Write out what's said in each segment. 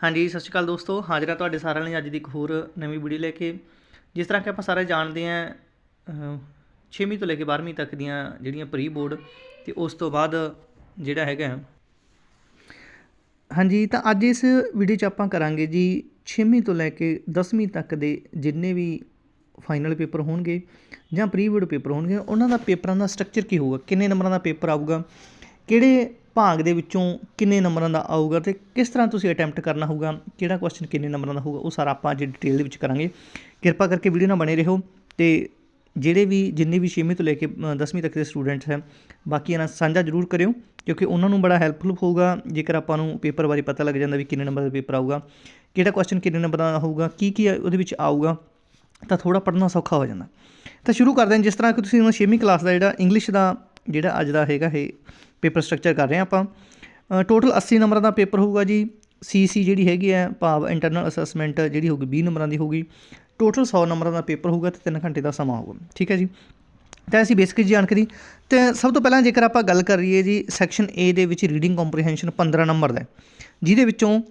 ਹਾਂਜੀ ਸਤਿ ਸ਼੍ਰੀ ਅਕਾਲ ਦੋਸਤੋ। ਹਾਜ਼ਰ ਹਾਂ ਤੁਹਾਡੇ ਸਾਰਿਆਂ ਲਈ ਅੱਜ ਦੀ ਇੱਕ ਹੋਰ ਨਵੀਂ ਵੀਡੀਓ ਲੈ ਕੇ। ਜਿਸ ਤਰ੍ਹਾਂ ਕਿ ਆਪਾਂ ਸਾਰੇ ਜਾਣਦੇ ਹਾਂ ਅਹ, 6ਵੀਂ ਤੋਂ ਲੈ ਕੇ 12ਵੀਂ ਤੱਕ ਦੀਆਂ ਜਿਹੜੀਆਂ ਪ੍ਰੀ ਬੋਰਡ ਤੇ ਉਸ ਤੋਂ ਬਾਅਦ ਜਿਹੜਾ ਹੈਗਾ। ਹਾਂਜੀ ਤਾਂ ਅੱਜ ਇਸ ਵੀਡੀਓ 'ਚ ਆਪਾਂ ਕਰਾਂਗੇ ਜੀ 6ਵੀਂ ਤੋਂ ਲੈ ਕੇ 10ਵੀਂ ਤੱਕ ਦੇ ਜਿੰਨੇ ਵੀ ਫਾਈਨਲ ਪੇਪਰ ਹੋਣਗੇ ਜਾਂ ਪ੍ਰੀ ਬੋਰਡ ਪੇਪਰ ਹੋਣਗੇ ਉਹਨਾਂ ਦਾ ਪੇਪਰਾਂ ਦਾ ਸਟਰਕਚਰ ਕੀ ਹੋਊਗਾ ਕਿੰਨੇ ਨੰਬਰਾਂ ਦਾ ਪੇਪਰ ਆਊਗਾ ਕਿਹੜੇ ਭਾਗ ਦੇ ਵਿੱਚੋਂ ਕਿੰਨੇ ਨੰਬਰਾਂ ਦਾ ਆਊਗਾ ਤੇ ਕਿਸ ਤਰ੍ਹਾਂ ਤੁਸੀਂ ਅਟੈਂਪਟ ਕਰਨਾ ਹੋਊਗਾ, ਕਿਹੜਾ ਕੁਐਸਚਨ ਕਿੰਨੇ ਨੰਬਰਾਂ ਦਾ ਹੋਊਗਾ, ਉਹ ਸਾਰਾ ਆਪਾਂ ਅੱਜ ਡਿਟੇਲ ਦੇ ਵਿੱਚ ਕਰਾਂਗੇ। ਕਿਰਪਾ ਕਰਕੇ ਵੀਡੀਓ ਨਾਲ ਬਣੇ ਰਹੋ ਤੇ ਜਿਹੜੇ ਵੀ ਜਿੰਨੇ ਵੀ 6ਵੀਂ ਤੋਂ ਲੈ ਕੇ 10ਵੀਂ ਤੱਕ ਦੇ ਸਟੂਡੈਂਟਸ ਹੈ, ਬਾਕੀਆਂ ਨਾਲ ਸਾਂਝਾ ਜ਼ਰੂਰ ਕਰਿਓ, ਕਿਉਂਕਿ ਉਹਨਾਂ ਨੂੰ ਬੜਾ ਹੈਲਪਫੁਲ ਹੋਊਗਾ, ਜੇਕਰ ਆਪਾਂ ਨੂੰ ਪੇਪਰ ਬਾਰੇ ਪਤਾ ਲੱਗ ਜਾਂਦਾ ਵੀ ਕਿੰਨੇ ਨੰਬਰ ਦਾ ਪੇਪਰ ਆਊਗਾ, ਕਿਹੜਾ ਕੁਐਸਚਨ ਕਿੰਨੇ ਨੰਬਰ ਦਾ ਹੋਊਗਾ, ਕੀ ਕੀ ਉਹਦੇ ਵਿੱਚ ਆਊਗਾ, ਤਾਂ ਥੋੜਾ ਪੜ੍ਹਨਾ ਸੌਖਾ ਹੋ ਜਾਂਦਾ। ਤਾਂ ਸ਼ੁਰੂ ਕਰਦੇ ਹਾਂ, ਜਿਸ ਤਰ੍ਹਾਂ ਕਿ ਤੁਸੀਂ ਹੁਣ 6ਵੀਂ ਕਲਾਸ ਦਾ ਜਿਹੜਾ ਇੰਗਲਿਸ਼ ਦਾ ਜਿਹੜਾ ਅੱਜ ਦਾ ਹੈਗਾ ਇਹ ਪੇਪਰ ਸਟਰਕਚਰ ਕਰ ਰਹੇ ਹਾਂ ਆਪਾਂ। ਟੋਟਲ 80 ਨੰਬਰਾਂ ਦਾ ਪੇਪਰ ਹੋਊਗਾ ਜੀ। ਸੀਸੀ ਜਿਹੜੀ ਹੈਗੀ ਹੈ, ਭਾਵ ਇੰਟਰਨਲ ਅਸੈਸਮੈਂਟ ਜਿਹੜੀ ਹੋਊਗੀ 20 ਨੰਬਰਾਂ ਦੀ ਹੋਊਗੀ। ਟੋਟਲ 100 ਨੰਬਰਾਂ ਦਾ ਪੇਪਰ ਹੋਊਗਾ ਤੇ 3 ਘੰਟੇ ਦਾ ਸਮਾਂ ਹੋਊਗਾ। ਠੀਕ ਹੈ ਜੀ? ਤਾਂ ਅਸੀਂ ਬੇਸਿਕ ਜਾਣਕਾਰੀ। ਤੇ ਸਭ ਤੋਂ ਪਹਿਲਾਂ ਜੇਕਰ ਆਪਾਂ ਗੱਲ ਕਰ ਰਹੀਏ ਜੀ ਸੈਕਸ਼ਨ A ਦੇ ਵਿੱਚ ਰੀਡਿੰਗ ਕੰਪਰੀਹੈਂਸ਼ਨ 15 ਨੰਬਰ ਦਾ ਜਿਹਦੇ ਵਿੱਚੋਂ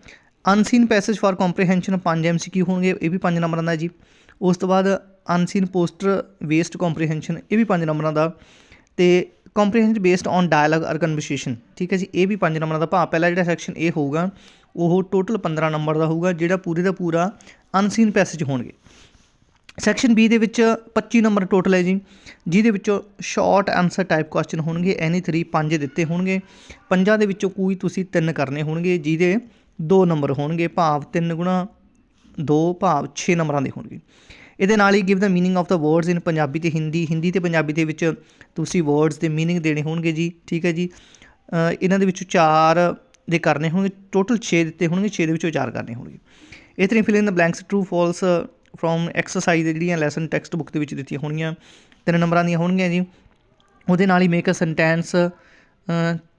unseen passage for comprehension 5 MCQ ਹੋਣਗੇ, ਇਹ ਵੀ 5 ਨੰਬਰਾਂ ਦਾ ਜੀ। ਉਸ ਤੋਂ ਬਾਅਦ ਅਨਸੀਨ ਪੋਸਟਰ ਵੇਸਟ ਕੰਪਰੀਹੈਂਸ਼ਨ ਇਹ ਵੀ 5 ਨੰਬਰਾਂ ਦਾ। ਤੇ comprehension based on dialogue or conversation ਠੀਕ ਹੈ ਜੀ, ਇਹ ਵੀ 5 ਨੰਬਰਾਂ ਦਾ ਭਾਵ। ਪਹਿਲਾ ਜਿਹੜਾ ਸੈਕਸ਼ਨ A ਹੋਊਗਾ, ਉਹ ਟੋਟਲ 15 ਨੰਬਰ ਦਾ ਹੋਊਗਾ, ਜਿਹੜਾ ਪੂਰੇ ਦਾ ਪੂਰਾ ਅਨਸੀਨ ਪੈਸੇਜ ਹੋਣਗੇ। ਸੈਕਸ਼ਨ ਬੀ ਦੇ ਵਿੱਚ 25 ਨੰਬਰ ਟੋਟਲ ਹੈ ਜੀ, ਜਿਹਦੇ ਵਿੱਚੋਂ ਸ਼ਾਰਟ ਆਨਸਰ ਟਾਈਪ ਕੁਐਸਚਨ ਹੋਣਗੇ ਐਨੀ 3 ਪੰਜ ਦਿੱਤੇ ਹੋਣਗੇ। ਪੰਜਾਂ ਦੇ ਵਿੱਚੋਂ ਕੋਈ ਤੁਸੀਂ ਤਿੰਨ ਕਰਨੇ ਹੋਣਗੇ, ਜਿਹਦੇ 2 ਨੰਬਰ ਹੋਣਗੇ, ਭਾਵ 3 ਗੁਣਾ 2 ਭਾਵ 6 ਨੰਬਰਾਂ ਦੇ ਹੋਣਗੇ। ਇਹਦੇ ਨਾਲ ਹੀ give the meaning of the words in Punjabi ਤੇ ਹਿੰਦੀ ਹਿੰਦੀ ਤੇ ਪੰਜਾਬੀ ਦੇ ਵਿੱਚ ਤੁਸੀਂ ਵਰਡਸ ਦੇ ਮੀਨਿੰਗ ਦੇਣੇ ਹੋਣਗੇ ਜੀ, ਠੀਕ ਹੈ ਜੀ। ਇਹਨਾਂ ਦੇ ਵਿੱਚੋਂ ਚਾਰ ਦੇ ਕਰਨੇ ਹੋਣਗੇ ਟੋਟਲ 6 ਦਿੱਤੇ ਹੋਣਗੇ 6 ਦੇ ਵਿੱਚੋਂ ਚਾਰ ਕਰਨੇ ਹੋਣਗੇ। ਇਹ ਤਰ੍ਹਾਂ fill in the blanks true false from exercise ਜਿਹੜੀਆਂ ਲੈਸਨ ਟੈਕਸਟ ਬੁੱਕ ਦੇ ਵਿੱਚ ਦਿੱਤੀਆਂ ਹੋਣਗੀਆਂ, ਤਿੰਨ ਨੰਬਰਾਂ ਦੀਆਂ ਹੋਣਗੀਆਂ ਜੀ। ਉਹਦੇ ਨਾਲ ਹੀ ਮੇਕ ਅ ਸੈਂਟੈਂਸ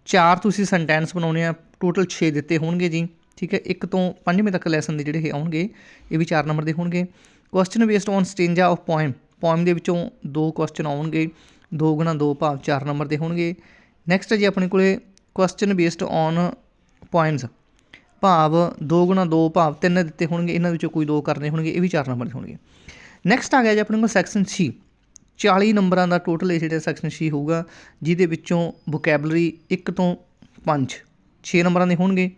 ਚਾਰ ਤੁਸੀਂ ਸੈਂਟੈਂਸ ਬਣਾਉਣੇ ਆ ਟੋਟਲ 6 ਦਿੱਤੇ ਹੋਣਗੇ ਜੀ, ਠੀਕ ਹੈ। ਇੱਕ ਤੋਂ ਪੰਜਵੇਂ ਤੱਕ ਲੈਸਨ ਦੇ ਜਿਹੜੇ ਆਉਣਗੇ, ਇਹ ਵੀ 4 ਨੰਬਰ ਦੇ ਹੋਣਗੇ। Question based on stanza of poem poem ਦੇ ਵਿੱਚੋਂ ਦੋ ਕੁਐਸਚਨ ਆਉਣਗੇ 2 ਗੁਣਾ 2 ਭਾਵ 4 ਨੰਬਰ ਦੇ ਹੋਣਗੇ। ਨੈਕਸਟ ਹੈ ਜੀ ਆਪਣੇ ਕੋਲੇ ਕੁਐਸਚਨ ਬੇਸਡ ਔਨ ਪੋਇਮਸ ਭਾਵ 2 ਗੁਣਾ 2 ਭਾਵ 3 ਦਿੱਤੇ ਹੋਣਗੇ, ਇਹਨਾਂ ਵਿੱਚੋਂ ਕੋਈ ਦੋ ਕਰਨੇ ਹੋਣਗੇ, ਇਹ ਵੀ 4 ਨੰਬਰ ਦੇ ਹੋਣਗੇ। ਨੈਕਸਟ ਆ ਗਿਆ ਜੀ ਆਪਣੇ ਕੋਲ ਸੈਕਸ਼ਨ ਸੀ 40 ਨੰਬਰਾਂ ਦਾ ਟੋਟਲ ਇਹ ਜਿਹੜਾ ਸੈਕਸ਼ਨ ਸੀ ਹੋਊਗਾ, ਜਿਹਦੇ ਵਿੱਚੋਂ ਵੋਕੈਬਲਰੀ 1 ਤੋਂ 5 6 ਨੰਬਰਾਂ ਦੇ ਹੋਣਗੇ।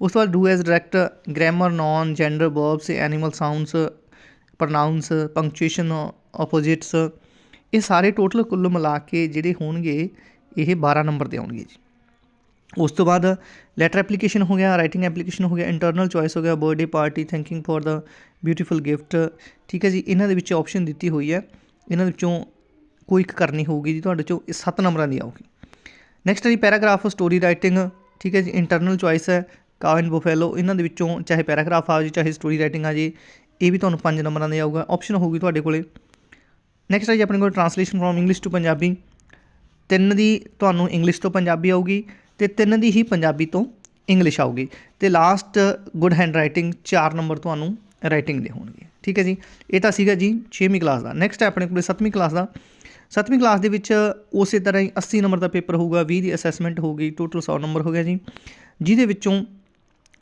ਉਸ ਤੋਂ ਬਾਅਦ do as direct grammar noun gender verbs animal sounds pronouns punctuation opposites ਇਹ ਸਾਰੇ ਟੋਟਲ ਕੁੱਲ ਮਿਲਾ ਕੇ ਜਿਹੜੇ ਹੋਣਗੇ, ਇਹ 12 ਨੰਬਰ ਦੇ ਆਉਣਗੇ ਜੀ। ਉਸ ਤੋਂ ਬਾਅਦ ਲੈਟਰ ਐਪਲੀਕੇਸ਼ਨ ਹੋ ਗਿਆ ਰਾਈਟਿੰਗ ਐਪਲੀਕੇਸ਼ਨ ਹੋ ਗਿਆ ਇੰਟਰਨਲ ਚੋਇਸ ਹੋ ਗਿਆ birthday party thanking for the beautiful gift ਠੀਕ ਹੈ ਜੀ, ਇਹਨਾਂ ਦੇ ਵਿੱਚ ਆਪਸ਼ਨ ਦਿੱਤੀ ਹੋਈ ਹੈ। ਇਹਨਾਂ ਦੇ ਵਿੱਚੋਂ ਕੋਈ ਇੱਕ ਕਰਨੀ ਹੋਊਗੀ ਜੀ, ਤੁਹਾਡੇ ਚੋਂ ਇਹ 7 ਨੰਬਰਾਂ ਦੀ ਆਊਗੀ। ਨੈਕਸਟ ਹੈ ਜੀ ਪੈਰਾਗ੍ਰਾਫ ਸਟੋਰੀ ਰਾਈਟਿੰਗ ਠੀਕ ਹੈ ਜੀ ਇੰਟਰਨਲ ਚੋਇਸ ਹੈ ਕਾਵਿਨ ਐਂਡ ਬੋਫੈਲੋ ਇਹਨਾਂ ਦੇ ਵਿੱਚੋਂ ਚਾਹੇ ਪੈਰਾਗ੍ਰਾਫ ਆ ਜੀ ਚਾਹੇ ਸਟੋਰੀ ਰਾਈਟਿੰਗ ਆ ਜੀ ਇਹ ਵੀ ਤੁਹਾਨੂੰ 5 ਨੰਬਰਾਂ ਦੇ ਆਊਗਾ ਆਪਸ਼ਨ ਹੋਊਗੀ ਤੁਹਾਡੇ ਕੋਲੇ। ਨੈਕਸਟ ਹੈ ਜੀ, ਆਪਣੇ ਕੋਲ translation from English to Punjabi. ਤਿੰਨ ਦੀ ਤੁਹਾਨੂੰ ਇੰਗਲਿਸ਼ ਤੋਂ ਪੰਜਾਬੀ ਆਊਗੀ ਤੇ ਤਿੰਨ ਦੀ ਹੀ ਪੰਜਾਬੀ ਤੋਂ ਇੰਗਲਿਸ਼ ਆਊਗੀ। ਤੇ last good handwriting 4 number ਤੁਹਾਨੂੰ ਰਾਈਟਿੰਗ ਦੇ ਹੋਣਗੇ। ਠੀਕ ਹੈ ਜੀ? ਇਹ ਤਾਂ ਸੀਗਾ ਜੀ 6ਵੀਂ ਕਲਾਸ ਦਾ। ਨੈਕਸਟ ਹੈ ਆਪਣੇ ਕੋਲ 7ਵੀਂ ਕਲਾਸ ਦਾ। 7ਵੀਂ ਕਲਾਸ ਦੇ ਵਿੱਚ ਉਸੇ ਤਰ੍ਹਾਂ ਹੀ 80 ਨੰਬਰ ਦਾ ਪੇਪਰ ਹੋਊਗਾ 20 ਦੀ ਅਸੈਸਮੈਂਟ ਹੋਊਗੀ ਟੋਟਲ 100 ਨੰਬਰ ਹੋ ਗਿਆ ਜੀ। ਜਿਹਦੇ ਵਿੱਚੋਂ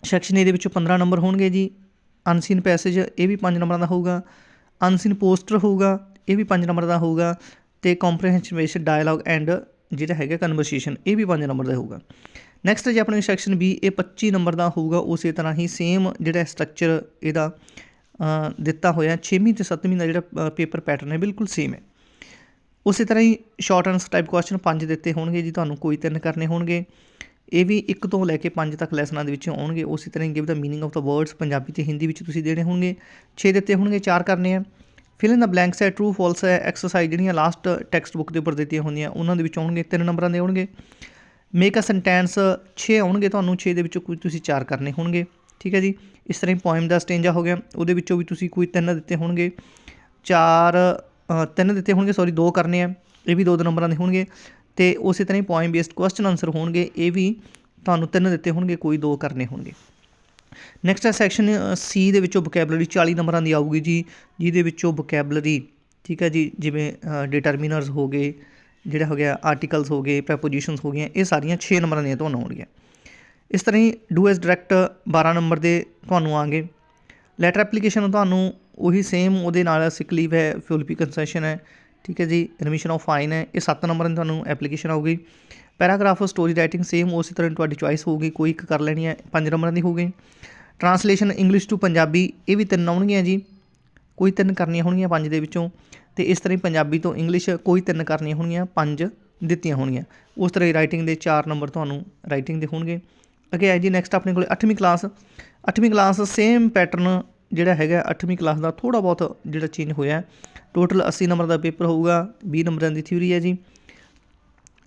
ਸੈਕਸ਼ਨ ਏ ਦੇ ਵਿੱਚੋਂ 15 ਨੰਬਰ ਹੋਣਗੇ ਜੀ। ਅਨਸੀਨ ਪੈਸੇਜ, ਇਹ ਵੀ 5 ਨੰਬਰਾਂ ਦਾ ਹੋਊਗਾ। ਅਨਸੀਨ ਪੋਸਟਰ ਹੋਊਗਾ, ਇਹ ਵੀ 5 ਨੰਬਰ ਦਾ ਹੋਊਗਾ। ਤੇ ਕੰਪਰੀਹੈਂਸ਼ਨ ਬੇਸਡ ਡਾਇਲੌਗ ਐਂਡ ਜਿਹੜਾ ਹੈਗਾ ਕਨਵਰਸੇਸ਼ਨ ਇਹ ਵੀ 5 ਨੰਬਰ ਦਾ ਹੋਊਗਾ। ਨੈਕਸਟ ਜੇ ਜੀ ਆਪਣੇ ਸੈਕਸ਼ਨ ਬੀ ਇਹ 25 ਨੰਬਰ ਦਾ ਹੋਊਗਾ, ਉਸੇ ਤਰ੍ਹਾਂ ਹੀ ਸੇਮ ਜਿਹੜਾ ਸਟਰਕਚਰ ਇਹਦਾ ਦਿੱਤਾ ਹੋਇਆ 6ਵੀਂ ਤੇ 7ਵੀਂ ਦਾ ਜਿਹੜਾ ਪੇਪਰ ਪੈਟਰਨ ਹੈ, ਬਿਲਕੁਲ ਸੇਮ ਹੈ। ਉਸੇ ਤਰ੍ਹਾਂ ਹੀ ਸ਼ਾਰਟ ਆਨਸਰ ਟਾਈਪ ਕੁਐਸਚਨ ਪੰਜ ਦਿੱਤੇ ਹੋਣਗੇ ਜੀ, ਤੁਹਾਨੂੰ ਕੋਈ ਤਿੰਨ ਕਰਨੇ ਹੋਣਗੇ। ਇਹ ਵੀ 1 ਤੋਂ ਲੈ ਕੇ 5 ਤੱਕ ਲੈਸਨਾਂ ਦੇ ਵਿੱਚ ਆਉਣਗੇ। ਉਸੇ ਤਰ੍ਹਾਂ ਹੀ give the meaning of the words Punjabi ਤੇ ਹਿੰਦੀ ਵਿੱਚ ਤੁਸੀਂ ਦੇਣੇ ਹੋਣਗੇ। 6 ਦਿੱਤੇ ਹੋਣਗੇ 4 ਕਰਨੇ ਆ। ਫਿਲ ਇਨ ਦਾ ਬਲੈਂਕਸ ਹੈ ਟਰੂ ਫਾਲਸ ਹੈ ਐਕਸਰਸਾਈਜ਼ ਜਿਹੜੀਆਂ ਲਾਸਟ ਟੈਕਸਟ ਬੁੱਕ ਦੇ ਉੱਪਰ ਦਿੱਤੀਆਂ ਹੁੰਦੀਆਂ ਉਹਨਾਂ ਦੇ ਵਿੱਚ ਆਉਣਗੇ, ਤਿੰਨ ਨੰਬਰਾਂ ਦੇ ਆਉਣਗੇ। ਮੇਕ ਅ ਸੈਂਟੈਂਸ 6 ਆਉਣਗੇ ਤੁਹਾਨੂੰ 6 ਦੇ ਵਿੱਚੋਂ ਕੋਈ ਤੁਸੀਂ 4 ਕਰਨੇ ਹੋਣਗੇ। ਠੀਕ ਹੈ ਜੀ? ਇਸ ਤਰ੍ਹਾਂ ਹੀ ਪੋਇਮ ਦਾ ਸਟੇਂਜਾ ਹੋ ਗਿਆ। ਉਹਦੇ ਵਿੱਚੋਂ ਵੀ ਤੁਸੀਂ ਕੋਈ ਤਿੰਨ ਦਿੱਤੇ ਹੋਣਗੇ। ਚਾਰ ਤਿੰਨ ਦਿੱਤੇ ਹੋਣਗੇ ਸੌਰੀ ਦੋ ਕਰਨੇ ਆ। ਇਹ ਵੀ ਦੋ ਦੋ ਨੰਬਰਾਂ ਦੇ ਹੋਣਗੇ। ਤੇ ਉਸੇ ਤਰ੍ਹਾਂ ਹੀ ਪੁਆਇੰਟ ਬੇਸਡ ਕੁਐਸਚਨ ਆਨਸਰ ਹੋਣਗੇ, ਇਹ ਵੀ ਤੁਹਾਨੂੰ ਤਿੰਨ ਦਿੱਤੇ ਹੋਣਗੇ, ਕੋਈ ਦੋ ਕਰਨੇ ਹੋਣਗੇ। ਨੈਕਸਟ ਹੈ ਸੈਕਸ਼ਨ ਸੀ ਦੇ ਵਿੱਚੋਂ ਵੋਕੈਬਲਰੀ 40 ਨੰਬਰਾਂ ਦੀ ਆਊਗੀ ਜੀ, ਜਿਹਦੇ ਵਿੱਚੋਂ ਵੋਕੈਬਲਰੀ ਠੀਕ ਹੈ ਜੀ, ਜਿਵੇਂ ਡਿਟਰਮੀਨਰਸ ਹੋ ਗਏ, ਜਿਹੜਾ ਹੋ ਗਿਆ ਆਰਟੀਕਲਸ ਹੋ ਗਏ ਪ੍ਰੈਪੋਜੀਸ਼ਨਸ ਹੋ ਗਈਆਂ, ਇਹ ਸਾਰੀਆਂ 6 ਨੰਬਰਾਂ ਦੀਆਂ ਤੁਹਾਨੂੰ ਆਉਣਗੀਆਂ। ਇਸ ਤਰ੍ਹਾਂ ਹੀ ਡੂ ਐਸ ਡਾਇਰੈਕਟ 12 ਨੰਬਰ ਦੇ ਤੁਹਾਨੂੰ ਆਣਗੇ ਲੈਟਰ ਐਪਲੀਕੇਸ਼ਨ ਤੁਹਾਨੂੰ ਉਹੀ ਸੇਮ ਉਹਦੇ ਨਾਲ ਸਿਕ ਲੀਵ ਹੈ ਫਿਊਲ ਪੀ ਕੰਸੈਸ਼ਨ ਹੈ ਠੀਕ ਹੈ ਜੀ ਐਡਮਿਸ਼ਨ ਆਫ ਫਾਈਨ ਹੈ, ਇਹ 7 ਨੰਬਰ ਦੀ ਤੁਹਾਨੂੰ ਐਪਲੀਕੇਸ਼ਨ ਆਊਗੀ। ਪੈਰਾਗ੍ਰਾਫ ਸਟੋਰੀ ਰਾਈਟਿੰਗ ਸੇਮ ਉਸੇ ਤਰ੍ਹਾਂ ਤੁਹਾਡੀ ਚੁਆਇਸ ਹੋਊਗੀ, ਕੋਈ ਇੱਕ ਕਰ ਲੈਣੀ ਹੈ 5 ਨੰਬਰਾਂ ਦੀ ਹੋਊਗੀ। ਟਰਾਂਸਲੇਸ਼ਨ ਇੰਗਲਿਸ਼ ਟੂ ਪੰਜਾਬੀ, ਇਹ ਵੀ ਤਿੰਨ ਆਉਣਗੀਆਂ ਜੀ, ਕੋਈ ਤਿੰਨ ਕਰਨੀਆਂ ਹੋਣਗੀਆਂ ਪੰਜ ਦੇ ਵਿੱਚੋਂ, ਤੇ ਇਸ ਤਰ੍ਹਾਂ ਹੀ ਪੰਜਾਬੀ ਤੋਂ ਇੰਗਲਿਸ਼ ਕੋਈ ਤਿੰਨ ਕਰਨੀਆਂ ਹੋਣਗੀਆਂ, ਪੰਜ ਦਿੱਤੀਆਂ ਹੋਣਗੀਆਂ। ਉਸ ਤਰ੍ਹਾਂ ਹੀ ਰਾਈਟਿੰਗ ਦੇ 4 ਨੰਬਰ ਤੁਹਾਨੂੰ ਰਾਈਟਿੰਗ ਦੇ ਹੋਣਗੇ। ਅੱਗੇ ਹੈ ਜੀ ਨੈਕਸਟ ਆਪਣੇ ਕੋਲ 8ਵੀਂ ਕਲਾਸ 8ਵੀਂ ਕਲਾਸ ਸੇਮ ਪੈਟਰਨ ਜਿਹੜਾ ਹੈਗਾ 8ਵੀਂ ਕਲਾਸ ਦਾ ਥੋੜਾ ਬਹੁਤ ਜਿਹੜਾ ਚੇਂਜ ਹੋਇਆ। ਟੋਟਲ 80 ਨੰਬਰ ਦਾ ਪੇਪਰ ਹੋਊਗਾ 20 ਨੰਬਰਾਂ ਦੀ ਥਿਊਰੀ ਹੈ ਜੀ।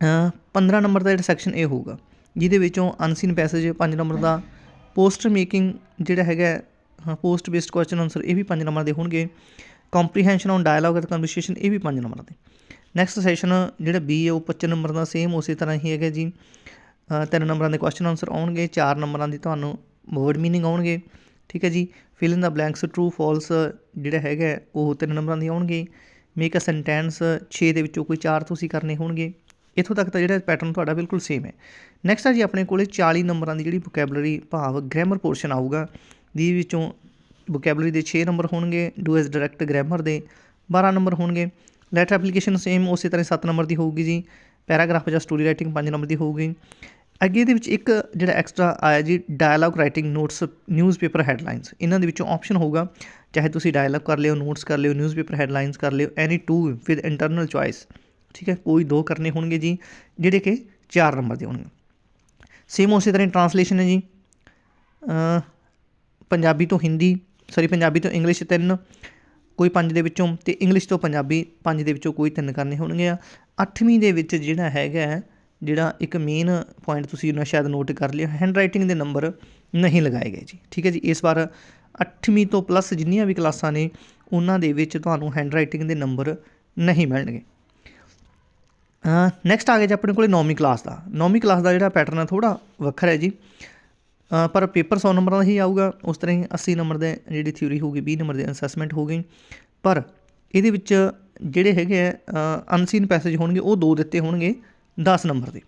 ਅ, 15 ਨੰਬਰ ਦਾ ਜਿਹੜਾ ਸੈਕਸ਼ਨ ਇਹ ਹੋਊਗਾ ਜਿਹਦੇ ਵਿੱਚੋਂ ਅਨਸੀਨ ਪੈਸੇਜ 5 ਨੰਬਰ ਦਾ ਪੋਸਟਰ ਮੇਕਿੰਗ ਜਿਹੜਾ ਹੈਗਾ ਹਾਂ ਪੋਸਟ ਬੇਸਡ ਕੁਐਸਚਨ ਆਨਸਰ ਇਹ ਵੀ 5 ਨੰਬਰ ਦੇ ਹੋਣਗੇ। ਕੰਪਰੀਹੈਂਸ਼ਨ ਔਨ ਡਾਇਲੌਗ ਅਤੇ ਕਨਵਰਸੇਸ਼ਨ ਇਹ ਵੀ 5 ਨੰਬਰ ਦੇ। ਨੈਕਸਟ ਸੈਸ਼ਨ ਜਿਹੜਾ ਬੀ ਹੈ ਉਹ 25 ਨੰਬਰ ਦਾ ਸੇਮ ਉਸੇ ਤਰ੍ਹਾਂ ਹੀ ਹੈਗਾ ਜੀ। ਤਿੰਨ ਨੰਬਰਾਂ ਦੇ ਕੁਐਸਚਨ ਆਨਸਰ ਆਉਣਗੇ ਚਾਰ ਨੰਬਰਾਂ ਦੀ ਤੁਹਾਨੂੰ ਵਰਡ ਮੀਨਿੰਗ ਆਉਣਗੇ। ਠੀਕ ਹੈ ਜੀ। Fill in the blanks true false ਜਿਹੜਾ ਹੈਗਾ, ਉਹ ਤਿੰਨ ਨੰਬਰਾਂ ਦੀ ਆਉਣਗੇ। ਮੇਕ ਅ ਸੈਂਟੈਂਸ 6 ਦੇ ਵਿੱਚੋਂ ਕੋਈ ਚਾਰ ਤੁਸੀਂ ਕਰਨੇ ਹੋਣਗੇ। ਇੱਥੋਂ ਤੱਕ ਤਾਂ ਜਿਹੜਾ ਪੈਟਰਨ ਤੁਹਾਡਾ ਬਿਲਕੁਲ ਸੇਮ ਹੈ। ਨੈਕਸਟ ਆ ਜੀ, ਆਪਣੇ ਕੋਲੇ 40 ਨੰਬਰਾਂ ਦੀ ਜਿਹੜੀ ਵੋਕੈਬਲਰੀ ਭਾਵ ਗ੍ਰਾਮਰ ਪੋਰਸ਼ਨ ਆਊਗਾ, ਦੀ ਵਿੱਚੋਂ ਵੋਕੈਬਲਰੀ ਦੇ 6 ਨੰਬਰ ਹੋਣਗੇ ਡੂ ਐਸ ਡਾਇਰੈਕਟ ਗ੍ਰਾਮਰ ਦੇ 12 ਨੰਬਰ ਹੋਣਗੇ। ਲੈਟਰ ਐਪਲੀਕੇਸ਼ਨ ਸੇਮ ਉਸੇ ਤਰ੍ਹਾਂ 7 ਨੰਬਰ ਦੀ ਹੋਊਗੀ ਜੀ। ਪੈਰਾਗ੍ਰਾਫ ਜਾਂ ਸਟੋਰੀ ਰਾਈਟਿੰਗ 5 ਨੰਬਰ ਦੀ ਹੋਊਗੀ। ਅੱਗੇ ਇਹਦੇ ਵਿੱਚ ਇੱਕ ਜਿਹੜਾ ਐਕਸਟਰਾ ਆਇਆ ਜੀ dialogue writing notes newspaper headlines ਇਹਨਾਂ ਦੇ ਵਿੱਚੋਂ ਆਪਸ਼ਨ ਹੋਊਗਾ, ਚਾਹੇ ਤੁਸੀਂ ਡਾਇਲੌਗ ਕਰ ਲਿਓ ਨੋਟਸ ਕਰ ਲਿਓ ਨਿਊਜ਼ਪੇਪਰ ਹੈਡਲਾਈਨਸ ਕਰ ਲਿਓ any two with internal choice ਠੀਕ ਹੈ, ਕੋਈ ਦੋ ਕਰਨੇ ਹੋਣਗੇ ਜੀ, ਜਿਹੜੇ ਕਿ 4 ਨੰਬਰ ਦੇ ਹੋਣਗੇ। ਸੇਮ ਉਸੇ ਤਰ੍ਹਾਂ ਟਰਾਂਸਲੇਸ਼ਨ ਹੈ ਜੀ। ਪੰਜਾਬੀ ਤੋਂ ਹਿੰਦੀ ਸੌਰੀ ਪੰਜਾਬੀ ਤੋਂ ਇੰਗਲਿਸ਼ ਤਿੰਨ, ਕੋਈ ਪੰਜ ਦੇ ਵਿੱਚੋਂ, ਤੇ ਇੰਗਲਿਸ਼ ਤੋਂ ਪੰਜਾਬੀ ਪੰਜ ਦੇ ਵਿੱਚੋਂ ਕੋਈ ਤਿੰਨ ਕਰਨੇ ਹੋਣਗੇ ਆ। ਅੱਠਵੀਂ ਦੇ ਵਿੱਚ ਜਿਹੜਾ ਹੈਗਾ ਜਿਹੜਾ ਇੱਕ ਮੇਨ ਪੁਆਇੰਟ ਤੁਸੀਂ ਨਾ ਸ਼ਾਇਦ ਨੋਟ ਕਰ ਲਿਆ ਹੈਂਡ ਰਾਈਟਿੰਗ ਦੇ ਨੰਬਰ ਨਹੀਂ ਲਗਾਏ ਗਏ ਜੀ। ਠੀਕ ਹੈ ਜੀ, ਇਸ ਵਾਰ ਅੱਠਵੀਂ ਤੋਂ ਪਲੱਸ ਜਿੰਨੀਆਂ ਵੀ ਕਲਾਸਾਂ ਨੇ, ਉਹਨਾਂ ਦੇ ਵਿੱਚ ਤੁਹਾਨੂੰ ਹੈਂਡ ਰਾਈਟਿੰਗ ਦੇ ਨੰਬਰ ਨਹੀਂ ਮਿਲਣਗੇ। ਨੈਕਸਟ ਆ ਗਿਆ ਜੀ ਆਪਣੇ ਕੋਲੇ 9ਵੀਂ ਕਲਾਸ ਦਾ। 9ਵੀਂ ਕਲਾਸ ਦਾ ਜਿਹੜਾ ਪੈਟਰਨ ਹੈ ਥੋੜਾ ਵੱਖਰਾ ਹੈ ਜੀ। ਪਰ ਪੇਪਰ 100 ਨੰਬਰਾਂ ਦਾ ਹੀ ਆਊਗਾ, ਉਸ ਤਰ੍ਹਾਂ ਹੀ 80 ਨੰਬਰ ਦੇ ਜਿਹੜੀ ਥਿਊਰੀ ਹੋਊਗੀ 20 ਨੰਬਰ ਦੇ ਅਸੈਸਮੈਂਟ ਹੋ ਗਈ। ਪਰ ਇਹਦੇ ਵਿੱਚ ਜਿਹੜੇ ਹੈਗੇ ਆ ਅਨਸੀਨ ਪੈਸੇਜ ਹੋਣਗੇ, ਉਹ ਦੋ ਦਿੱਤੇ ਹੋਣਗੇ। 10 ਨੰਬਰ ਦੇ।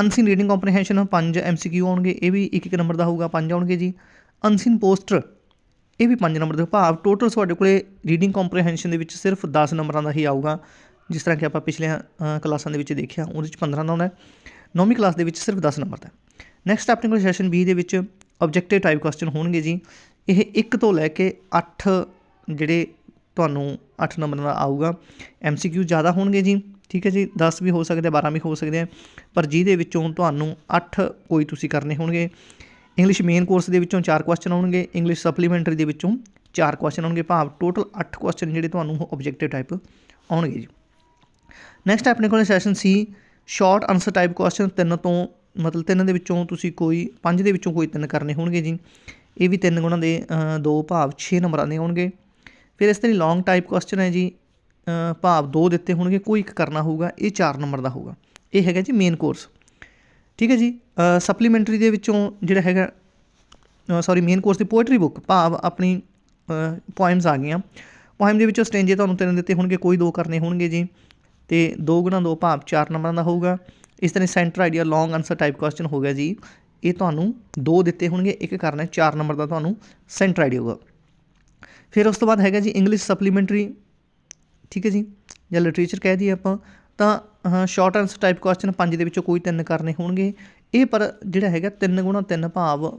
ਅਨਸੀਨ ਰੀਡਿੰਗ ਕੰਪਰੀਹੈਂਸ਼ਨ 5 ਐਮਸੀਕਿਊ ਆਉਣਗੇ, ਇਹ ਵੀ ਇੱਕ ਇੱਕ ਨੰਬਰ ਦਾ ਹੋਊਗਾ, ਪੰਜ ਆਉਣਗੇ ਜੀ। ਅਨਸੀਨ ਪੋਸਟਰ, ਇਹ ਵੀ ਪੰਜ ਨੰਬਰ ਦੇ ਭਾਵ। ਟੋਟਲ ਤੁਹਾਡੇ ਕੋਲੇ ਰੀਡਿੰਗ ਕੰਪਰੀਹੈਂਸ਼ਨ ਦੇ ਵਿੱਚ ਸਿਰਫ 10 ਨੰਬਰਾਂ ਦਾ ਹੀ ਆਊਗਾ, ਜਿਸ ਤਰ੍ਹਾਂ ਕਿ ਆਪਾਂ ਪਿਛਲੀਆਂ ਕਲਾਸਾਂ ਦੇ ਵਿੱਚ ਦੇਖਿਆ, ਉਹਦੇ ਵਿੱਚ 15 ਦਾ ਆਉਂਦਾ ਹੈ। ਨੌਵੀਂ ਕਲਾਸ ਦੇ ਵਿੱਚ ਸਿਰਫ 10 ਨੰਬਰ ਦਾ ਨੈਕਸਟ ਆਪਣੇ ਕੋਲ ਸੈਸ਼ਨ ਬੀ ਦੇ ਵਿੱਚ ਆਬਜੈਕਟਿਵ ਟਾਈਪ ਕੁਐਸਚਨ ਹੋਣਗੇ ਜੀ। ਇਹ 1 ਤੋਂ ਲੈ ਕੇ 8 ਜਿਹੜੇ ਤੁਹਾਨੂੰ 8 ਨੰਬਰ ਦਾ ਆਊਗਾ ਐਮਸੀਕਿਊ ਜ਼ਿਆਦਾ ਹੋਣਗੇ ਜੀ। ਠੀਕ ਹੈ ਜੀ 10 ਵੀ ਹੋ ਸਕਦੇ 12 ਵੀ ਹੋ ਸਕਦੇ ਆ, ਪਰ ਜਿਹਦੇ ਵਿੱਚੋਂ ਤੁਹਾਨੂੰ 8 ਕੋਈ ਤੁਸੀਂ ਕਰਨੇ ਹੋਣਗੇ। ਇੰਗਲਿਸ਼ ਮੇਨ ਕੋਰਸ ਦੇ ਵਿੱਚੋਂ 4 ਕੁਐਸਚਨ ਆਉਣਗੇ ਇੰਗਲਿਸ਼ ਸਪਲੀਮੈਂਟਰੀ ਦੇ ਵਿੱਚੋਂ 4 ਕੁਐਸਚਨ ਆਉਣਗੇ, ਭਾਵ ਟੋਟਲ 8 ਕੁਐਸਚਨ ਜਿਹੜੇ ਤੁਹਾਨੂੰ ਆਬਜੈਕਟਿਵ ਟਾਈਪ ਆਉਣਗੇ ਜੀ। ਨੈਕਸਟ ਆਪਣੇ ਕੋਲ session C short answer type question ਤਿੰਨ ਤੋਂ ਮਤਲਬ ਤਿੰਨ ਦੇ ਵਿੱਚੋਂ ਤੁਸੀਂ ਕੋਈ, ਪੰਜ ਦੇ ਵਿੱਚੋਂ ਕੋਈ ਤਿੰਨ ਕਰਨੇ ਹੋਣਗੇ ਜੀ। ਇਹ ਵੀ ਤਿੰਨ ਗੁਣਾ ਦੇ ਦੋ ਭਾਵ 6 ਨੰਬਰਾਂ ਦੇ ਹੋਣਗੇ ਫਿਰ ਇਸ ਤਰ੍ਹਾਂ ਲੌਂਗ ਟਾਈਪ ਕੁਐਸਚਨ ਹੈ ਜੀ ਭਾਵ ਦੋ ਦਿੱਤੇ ਹੋਣਗੇ, ਕੋਈ ਇੱਕ ਕਰਨਾ ਹੋਊਗਾ, ਇਹ 4 ਨੰਬਰ ਦਾ ਹੋਊਗਾ। ਇਹ ਹੈਗਾ ਜੀ ਮੇਨ ਕੋਰਸ ਠੀਕ ਹੈ ਜੀ? ਸਪਲੀਮੈਂਟਰੀ ਦੇ ਵਿੱਚੋਂ ਜਿਹੜਾ ਹੈਗਾ ਸੌਰੀ ਮੇਨ ਕੋਰਸ ਦੀ ਪੋਇਟਰੀ ਬੁੱਕ ਭਾਵ ਆਪਣੀ ਪੋਇਮਸ ਆ ਗਈਆਂ। ਪੋਇਮ ਦੇ ਵਿੱਚੋਂ ਸਟ੍ਰੇਂਜੇ ਤੁਹਾਨੂੰ ਤਿੰਨ ਦਿੱਤੇ ਹੋਣਗੇ, ਕੋਈ ਦੋ ਕਰਨੇ ਹੋਣਗੇ ਜੀ। ਤੇ 2 ਗੁਣਾ 2 ਭਾਵ 4 ਨੰਬਰਾਂ ਦਾ ਹੋਊਗਾ। ਇਸ ਤਰ੍ਹਾਂ centre idea long answer type question ਹੋ ਗਿਆ ਜੀ। ਇਹ ਤੁਹਾਨੂੰ ਦੋ ਦਿੱਤੇ ਹੋਣਗੇ, ਇੱਕ ਕਰਨਾ 4 ਨੰਬਰ ਦਾ ਤੁਹਾਨੂੰ ਸੈਂਟਰ ਆਈਡੀਆ ਹੋਊਗਾ। ਫਿਰ ਉਸ ਤੋਂ ਬਾਅਦ ਹੈਗਾ ਜੀ ਇੰਗਲਿਸ਼ ਸਪਲੀਮੈਂਟਰੀ ਠੀਕ ਹੈ ਜੀ ਜਾਂ ਲਿਟਰੇਚਰ ਕਹਿ ਦਈਏ ਆਪਾਂ ਤਾਂ ਸ਼ਾਰਟ ਆਨਸਰ ਟਾਈਪ ਕੁਐਸਚਨ ਪੰਜ ਦੇ ਵਿੱਚੋਂ ਕੋਈ ਤਿੰਨ ਕਰਨੇ ਹੋਣਗੇ। ਇਹ ਪਰ ਜਿਹੜਾ ਹੈਗਾ 3 ਗੁਣਾ 3 ਭਾਵ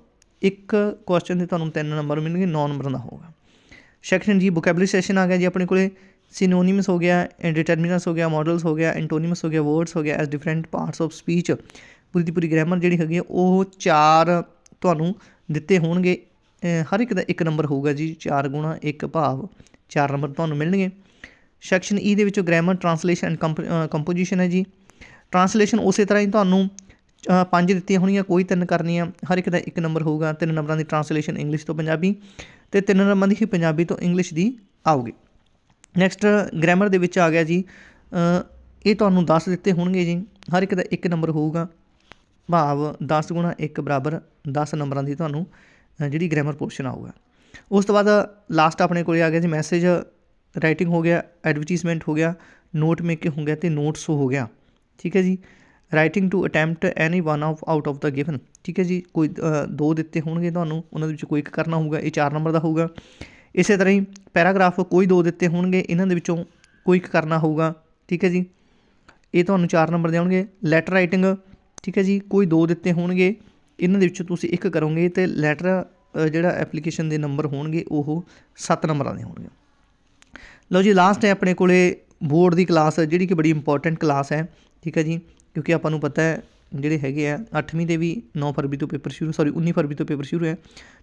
ਇੱਕ ਕੁਐਸਚਨ ਦੇ ਤੁਹਾਨੂੰ ਤਿੰਨ ਨੰਬਰ ਮਿਲਣਗੇ 9 ਨੰਬਰ ਦਾ ਹੋਊਗਾ। ਸੈਕਸ਼ਨ ਜੀ ਵੋਕੈਬਲਰੀ ਸੈਸ਼ਨ ਆ ਗਿਆ ਜੀ ਆਪਣੇ ਕੋਲੇ। ਸਿਨੋਨਿਮਸ ਹੋ ਗਿਆ ਇੰਡੀਟਰਮੀਨਸ ਹੋ ਗਿਆ ਮੋਡਲਸ ਹੋ ਗਿਆ ਐਂਟੋਨੀਮਸ ਹੋ ਗਿਆ ਵਰਡਸ ਹੋ ਗਿਆ as different parts of speech ਪੂਰੀ ਦੀ ਪੂਰੀ ਗ੍ਰਾਮਰ ਜਿਹੜੀ ਹੈਗੀ ਆ, ਉਹ ਚਾਰ ਤੁਹਾਨੂੰ ਦਿੱਤੇ ਹੋਣਗੇ। ਹਰ ਇੱਕ ਦਾ ਇੱਕ ਨੰਬਰ ਹੋਊਗਾ ਜੀ 4 ਗੁਣਾ 1 ਭਾਵ 4 ਨੰਬਰ ਤੁਹਾਨੂੰ ਮਿਲਣਗੇ। ਸੈਕਸ਼ਨ ਈ e ਦੇ ਵਿੱਚੋਂ ਗ੍ਰਾਮਰ ਟਰਾਂਸਲੇਸ਼ਨ ਐਂਡ ਕੰਪੋਜੀਸ਼ਨ ਹੈ ਜੀ। ਟਰਾਂਸਲੇਸ਼ਨ ਉਸੇ ਤਰ੍ਹਾਂ ਹੀ ਤੁਹਾਨੂੰ ਪੰਜ ਦਿੱਤੀਆਂ ਹੋਣੀਆਂ, ਕੋਈ ਤਿੰਨ ਕਰਨੀਆਂ, ਹਰ ਇੱਕ ਦਾ ਇੱਕ ਨੰਬਰ ਹੋਊਗਾ, ਤਿੰਨ ਨੰਬਰਾਂ ਦੀ ਟਰਾਂਸਲੇਸ਼ਨ ਇੰਗਲਿਸ਼ ਤੋਂ ਪੰਜਾਬੀ ਤੇ ਤਿੰਨ ਨੰਬਰਾਂ ਦੀ ਹੀ ਪੰਜਾਬੀ ਤੋਂ ਇੰਗਲਿਸ਼ ਦੀ ਆਊਗੀ। ਨੈਕਸਟ ਗ੍ਰਾਮਰ ਦੇ ਵਿੱਚ ਆ ਗਿਆ ਜੀ ਇਹ ਤੁਹਾਨੂੰ 10 ਦਿੱਤੇ ਹੋਣਗੇ ਜੀ, ਹਰ ਇੱਕ ਦਾ ਇੱਕ ਨੰਬਰ ਹੋਊਗਾ। ਭਾਵ 10 ਗੁਣਾ 1 ਬਰਾਬਰ 10 ਨੰਬਰਾਂ ਦੀ ਤੁਹਾਨੂੰ ਜਿਹੜੀ ਗ੍ਰਾਮਰ ਪੋਰਸ਼ਨ ਆਊਗਾ। ਉਸ ਤੋਂ ਬਾਅਦ ਲਾਸਟ ਆਪਣੇ ਕੋਲੇ ਆ ਗਿਆ ਜੀ ਮੈਸੇਜ ਰਾਈਟਿੰਗ ਹੋ ਗਿਆ ਐਡਵਰਟੀਜ਼ਮੈਂਟ ਹੋ ਗਿਆ ਨੋਟ ਮੇਕਿੰਗ ਹੋ ਗਿਆ ਤੇ ਨੋਟਸ ਹੋ ਗਿਆ। ਠੀਕ ਹੈ ਜੀ? Writing to attempt any one of out of the given ਠੀਕ ਹੈ ਜੀ? ਕੋਈ ਦੋ ਦਿੱਤੇ ਹੋਣਗੇ ਤੁਹਾਨੂੰ, ਉਹਨਾਂ ਦੇ ਵਿੱਚੋਂ ਕੋਈ ਇੱਕ ਕਰਨਾ ਹੋਊਗਾ, ਇਹ 4 ਨੰਬਰ ਦਾ ਹੋਊਗਾ। ਇਸੇ ਤਰ੍ਹਾਂ ਹੀ ਪੈਰਾਗ੍ਰਾਫ ਕੋਈ ਦੋ ਦਿੱਤੇ ਹੋਣਗੇ, ਇਹਨਾਂ ਦੇ ਵਿੱਚੋਂ ਕੋਈ ਇੱਕ ਕਰਨਾ ਹੋਊਗਾ। ਠੀਕ ਹੈ ਜੀ? ਇਹ ਤੁਹਾਨੂੰ 4 ਨੰਬਰ ਦੇ ਆਉਣਗੇ ਲੈਟਰ ਰਾਈਟਿੰਗ ਠੀਕ ਹੈ ਜੀ? ਕੋਈ ਦੋ ਦਿੱਤੇ ਹੋਣਗੇ, ਇਹਨਾਂ ਦੇ ਵਿੱਚੋਂ ਤੁਸੀਂ ਇੱਕ ਕਰੋਗੇ ਤੇ ਲੈਟਰ ਜਿਹੜਾ ਐਪਲੀਕੇਸ਼ਨ ਦੇ ਨੰਬਰ ਹੋਣਗੇ, ਉਹ 7 ਨੰਬਰਾਂ ਦੇ ਹੋਣਗੇ। ਲਓ ਜੀ ਲਾਸਟ ਹੈ ਆਪਣੇ ਕੋਲੇ ਬੋਰਡ ਦੀ ਕਲਾਸ ਜਿਹੜੀ ਕਿ ਬੜੀ ਇੰਪੋਰਟੈਂਟ ਕਲਾਸ ਹੈ ਠੀਕ ਹੈ ਜੀ? ਕਿਉਂਕਿ ਆਪਾਂ ਨੂੰ ਪਤਾ ਹੈ ਜਿਹੜੇ ਹੈਗੇ ਆ 8ਵੀਂ ਦੇ ਵੀ 9 ਫਰਵਰੀ ਤੋਂ ਪੇਪਰ ਸ਼ੁਰੂ ਸੌਰੀ 19 ਫਰਵਰੀ ਤੋਂ ਪੇਪਰ ਸ਼ੁਰੂ ਹੈ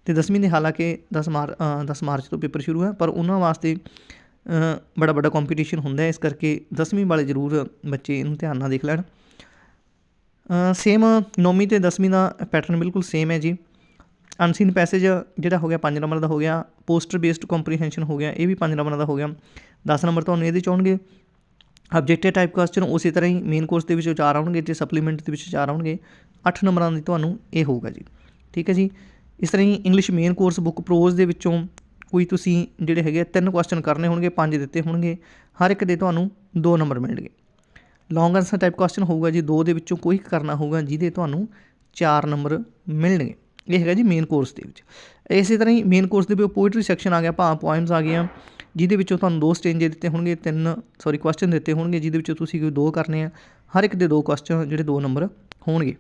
ਤੇ 10ਵੀਂ ਦੇ ਹਾਲਾਂਕਿ 10 ਮਾਰ ਅ, 10 ਮਾਰਚ ਤੋਂ ਪੇਪਰ ਸ਼ੁਰੂ ਹੈ ਪਰ ਉਹਨਾਂ ਵਾਸਤੇ ਬੜਾ ਵੱਡਾ ਕੰਪੀਟੀਸ਼ਨ ਹੁੰਦਾ ਹੈ ਇਸ ਕਰਕੇ 10ਵੀਂ ਵਾਲੇ ਜ਼ਰੂਰ ਬੱਚੇ ਇਹਨੂੰ ਧਿਆਨ ਨਾਲ ਦੇਖ ਲੈਣ। ਸੇਮ ਨੌਵੀਂ ਤੇ 10ਵੀਂ ਦਾ ਪੈਟਰਨ ਬਿਲਕੁਲ ਸੇਮ ਹੈ ਜੀ। ਅਨਸੀਨ ਪੈਸੇਜ ਜਿਹੜਾ ਹੋ ਗਿਆ 5 ਨੰਬਰ ਦਾ ਹੋ ਗਿਆ ਪੋਸਟਰ ਬੇਸਡ ਕੰਪਰੀਹੈਂਸ਼ਨ ਹੋ ਗਿਆ ਇਹ ਵੀ 5 ਨੰਬਰ ਦਾ ਹੋ ਗਿਆ। 10 ਨੰਬਰ ਤੁਹਾਨੂੰ ਇਹਦੇ ਚ ਆਉਣਗੇ। ਆਬਜੈਕਟਿਵ ਟਾਈਪ ਕੁਐਸਚਨ ਉਸੇ ਤਰ੍ਹਾਂ ਹੀ ਮੇਨ ਕੋਰਸ ਦੇ ਵਿੱਚ ਚਾਰ ਆਉਣਗੇ ਤੇ ਸਪਲੀਮੈਂਟ ਦੇ ਵਿੱਚ ਚਾਰ ਆਉਣਗੇ। 8 ਨੰਬਰਾਂ ਦੀ ਤੁਹਾਨੂੰ ਇਹ ਹੋਊਗਾ ਜੀ। ਠੀਕ ਹੈ ਜੀ? ਇਸ ਤਰ੍ਹਾਂ ਹੀ English main course book prose ਦੇ ਵਿੱਚੋਂ ਕੋਈ ਤੁਸੀਂ ਜਿਹੜੇ ਹੈਗੇ ਆ, ਤਿੰਨ ਕੁਐਸਚਨ ਕਰਨੇ ਹੋਣਗੇ ਪੰਜ ਦਿੱਤੇ ਹੋਣਗੇ। ਹਰ ਇੱਕ ਦੇ ਤੁਹਾਨੂੰ 2 ਨੰਬਰ ਮਿਲਣਗੇ। ਲੌਂਗ ਆਨਸਰ ਟਾਈਪ ਕੁਐਸਚਨ ਹੋਊਗਾ ਜੀ। ਦੋ ਦੇ ਵਿੱਚੋਂ ਕੋਈ ਕਰਨਾ ਹੋਊਗਾ ਜਿਹਦੇ ਤੁਹਾਨੂੰ 4 ਨੰਬਰ ਮਿਲਣਗੇ। ਇਹ ਹੈਗਾ ਜੀ ਮੇਨ ਕੋਰਸ ਦੇ ਵਿੱਚ। ਇਸੇ ਤਰ੍ਹਾਂ ਹੀ ਮੇਨ ਕੋਰਸ ਦੇ ਵਿੱਚ ਪੋਇਟਰੀ ਸੈਕਸ਼ਨ ਆ ਗਿਆ ਭਾਵ ਪੋਇਮਸ ਆ ਗਈਆਂ, ਜਿਹਦੇ ਵਿੱਚੋਂ ਤੁਹਾਨੂੰ ਦੋ ਸਟੇਂਜੇ ਦਿੱਤੇ ਹੋਣਗੇ, ਤਿੰਨ ਸੌਰੀ ਕੁਐਸਚਨ ਦਿੱਤੇ ਹੋਣਗੇ, ਜਿਹਦੇ ਵਿੱਚੋਂ ਤੁਸੀਂ ਕੋਈ ਦੋ ਕਰਨੇ ਆ, ਹਰ ਇੱਕ ਦੇ ਦੋ ਕੁਐਸਚਨ ਜਿਹੜੇ ਦੋ ਨੰਬਰ ਹੋਣਗੇ।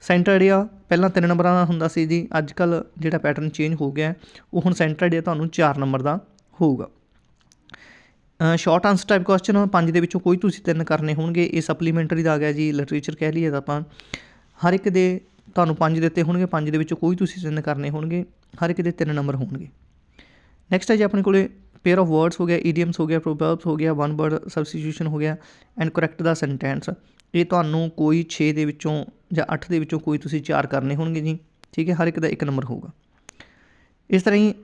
ਸੈਂਟਰ ਏਰੀਆ ਪਹਿਲਾਂ ਤਿੰਨ ਨੰਬਰਾਂ ਦਾ ਹੁੰਦਾ ਸੀ ਜੀ ਅੱਜ ਕੱਲ ਜਿਹੜਾ ਪੈਟਰਨ ਚੇਂਜ ਹੋ ਗਿਆ, ਉਹ ਹੁਣ ਸੈਂਟਰ ਏਰੀਆ ਤੁਹਾਨੂੰ 4 ਨੰਬਰ ਦਾ ਹੋਊਗਾ। ਸ਼ਾਰਟ ਆਨਸਰ ਟਾਈਪ ਕੁਐਸਚਨ ਪੰਜ ਦੇ ਵਿੱਚੋਂ ਕੋਈ ਤੁਸੀਂ ਤਿੰਨ ਕਰਨੇ ਹੋਣਗੇ, ਇਹ ਸਪਲੀਮੈਂਟਰੀ ਦਾ ਆ ਗਿਆ ਜੀ ਲਿਟਰੇਚਰ ਕਹਿ ਲਈਏ ਤਾਂ ਆਪਾਂ। ਹਰ ਇੱਕ ਦੇ ਤੁਹਾਨੂੰ ਪੰਜ ਦਿੱਤੇ ਹੋਣਗੇ, ਪੰਜ ਦੇ ਵਿੱਚੋਂ ਕੋਈ ਤੁਸੀਂ ਤਿੰਨ ਕਰਨੇ ਹੋਣਗੇ, ਹਰ ਇੱਕ ਦੇ ਤਿੰਨ ਨੰਬਰ ਹੋਣਗੇ। ਨੈਕਸਟ ਹੈ ਜੀ ਆਪਣੇ ਕੋਲੇ ਪੇਅਰ ਆਫ ਵਰਡਸ ਹੋ ਗਿਆ ਈਡੀਅਮਸ ਹੋ ਗਿਆ ਪ੍ਰੋਵਰਬਸ ਹੋ ਗਿਆ ਵਨ ਵਰਡ ਸਬਸਟੀਟਿਊਸ਼ਨ ਹੋ ਗਿਆ ਐਂਡ ਕਰੈਕਟ ਦਾ ਸੈਂਟੈਂਸ ਇਹ ਤੁਹਾਨੂੰ ਕੋਈ 6 ਦੇ ਵਿੱਚੋਂ ਜਾਂ 8 ਦੇ ਵਿੱਚੋਂ ਕੋਈ ਤੁਸੀਂ ਚਾਰ ਕਰਨੇ ਹੋਣਗੇ ਜੀ, ਠੀਕ ਹੈ, ਹਰ ਇੱਕ ਦਾ ਇੱਕ ਨੰਬਰ ਹੋਊਗਾ। ਇਸ ਤਰ੍ਹਾਂ ਹੀ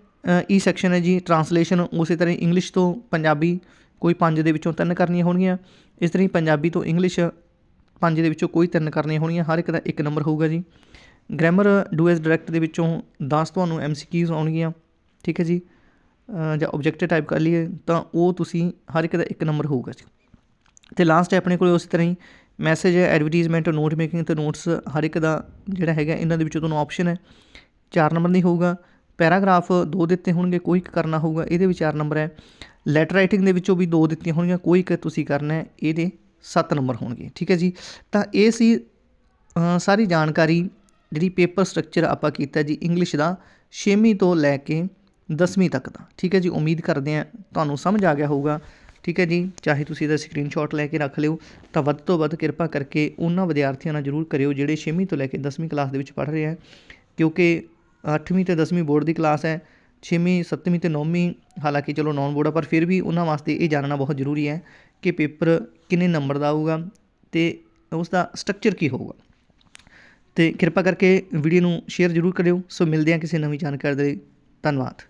ਈ ਸੈਕਸ਼ਨ ਹੈ ਜੀ ਟਰਾਂਸਲੇਸ਼ਨ ਉਸੇ ਤਰ੍ਹਾਂ ਹੀ ਇੰਗਲਿਸ਼ ਤੋਂ ਪੰਜਾਬੀ ਕੋਈ ਪੰਜ ਦੇ ਵਿੱਚੋਂ ਤਿੰਨ ਕਰਨੀਆਂ ਹੋਣਗੀਆਂ। ਇਸ ਤਰ੍ਹਾਂ ਹੀ ਪੰਜਾਬੀ ਤੋਂ ਇੰਗਲਿਸ਼ ਪੰਜ ਦੇ ਵਿੱਚੋਂ ਕੋਈ ਤਿੰਨ ਕਰਨੀਆਂ ਹੋਣਗੀਆਂ ਹਰ ਇੱਕ ਦਾ ਇੱਕ ਨੰਬਰ ਹੋਊਗਾ ਜੀ। ਗ੍ਰਾਮਰ ਡੂ ਐਸ ਡਾਇਰੈਕਟ ਦੇ ਵਿੱਚੋਂ 10 ਤੁਹਾਨੂੰ ਐਮਸੀਕਿਊਜ਼ ਆਉਣਗੀਆਂ, ਠੀਕ ਹੈ ਜੀ। ਜਾਂ ਆਬਜੈਕਟਿਵ ਟਾਈਪ ਕਰ ਲਈਏ, ਤਾਂ ਉਹ ਤੁਸੀਂ ਹਰ ਇੱਕ ਦਾ ਇੱਕ ਨੰਬਰ ਹੋਊਗਾ ਜੀ। ਤੇ ਲਾਸਟ ਆਪਣੇ ਕੋਲ ਉਸੇ ਤਰ੍ਹਾਂ ਹੀ ਮੈਸੇਜ ਹੈ ਐਡਵਰਟਾਈਜ਼ਮੈਂਟ ਨੋਟ ਮੇਕਿੰਗ ਤੇ ਨੋਟਸ ਹਰ ਇੱਕ ਦਾ ਜਿਹੜਾ ਹੈਗਾ, ਇਹਨਾਂ ਦੇ ਵਿੱਚੋਂ ਤੁਹਾਨੂੰ ਆਪਸ਼ਨ ਹੈ। ਚਾਰ ਨੰਬਰ ਦੀ ਹੋਊਗਾ। ਪੈਰਾਗ੍ਰਾਫ ਦੋ ਦਿੱਤੇ ਹੋਣਗੇ, ਕੋਈ ਇੱਕ ਕਰਨਾ ਹੋਊਗਾ, ਇਹਦੇ ਵਿੱਚ ਚਾਰ ਨੰਬਰ ਹੈ। ਲੈਟਰ ਰਾਈਟਿੰਗ ਦੇ ਵਿੱਚੋਂ ਵੀ ਦੋ ਦਿੱਤੀਆਂ ਹੋਣਗੀਆਂ, ਕੋਈ ਇੱਕ ਤੁਸੀਂ ਕਰਨਾ ਹੈ, ਇਹਦੇ 7 ਨੰਬਰ ਹੋਣਗੇ, ਠੀਕ ਹੈ ਜੀ? ਤਾਂ ਇਹ ਸੀ ਸਾਰੀ ਜਾਣਕਾਰੀ ਜਿਹੜੀ ਪੇਪਰ ਸਟਰਕਚਰ ਆਪਾਂ ਕੀਤਾ ਜੀ ਇੰਗਲਿਸ਼ ਦਾ 6ਵੀਂ ਤੋਂ ਲੈ ਕੇ 10ਵੀਂ ਤੱਕ ਦਾ, ਠੀਕ ਹੈ ਜੀ? ਉਮੀਦ ਕਰਦੇ ਹਾਂ ਤੁਹਾਨੂੰ ਸਮਝ ਆ ਗਿਆ ਹੋਊਗਾ, ਠੀਕ ਹੈ ਜੀ? ਚਾਹੇ ਤੁਸੀਂ ਇਹਦਾ ਸਕਰੀਨਸ਼ਾਟ ਲੈ ਕੇ ਰੱਖ ਲਿਓ, ਤਾਂ ਵੱਧ ਤੋਂ ਵੱਧ ਕਿਰਪਾ ਕਰਕੇ ਉਹਨਾਂ ਵਿਦਿਆਰਥੀਆਂ ਨਾਲ ਜਰੂਰ ਕਰਿਓ ਜਿਹੜੇ 6ਵੀਂ ਤੋਂ ਲੈ ਕੇ 10ਵੀਂ ਕਲਾਸ ਦੇ ਵਿੱਚ ਪੜ੍ਹ ਰਹੇ ਆ, ਕਿਉਂਕਿ 8ਵੀਂ ਤੇ 10ਵੀਂ ਬੋਰਡ ਦੀ ਕਲਾਸ ਹੈ 6ਵੀਂ 7ਵੀਂ ਤੇ 9ਵੀਂ ਹਾਲਾਂਕਿ ਚਲੋ ਨੌਨ ਬੋਰਡ ਆ, ਪਰ ਫਿਰ ਵੀ ਉਹਨਾਂ ਵਾਸਤੇ ਇਹ ਜਾਣਨਾ ਬਹੁਤ ਜ਼ਰੂਰੀ ਹੈ ਕਿ ਪੇਪਰ ਕਿੰਨੇ ਨੰਬਰ ਦਾ ਆਊਗਾ ਅਤੇ ਉਸ ਦਾ ਸਟਰਕਚਰ ਕੀ ਹੋਊਗਾ। ਅਤੇ ਕਿਰਪਾ ਕਰਕੇ ਵੀਡੀਓ ਨੂੰ ਸ਼ੇਅਰ ਜ਼ਰੂਰ ਕਰਿਓ। ਸੋ ਮਿਲਦੇ ਹਾਂ ਕਿਸੇ ਨਵੀਂ ਜਾਣਕਾਰੀ ਦੇ ਲਈ। ਧੰਨਵਾਦ।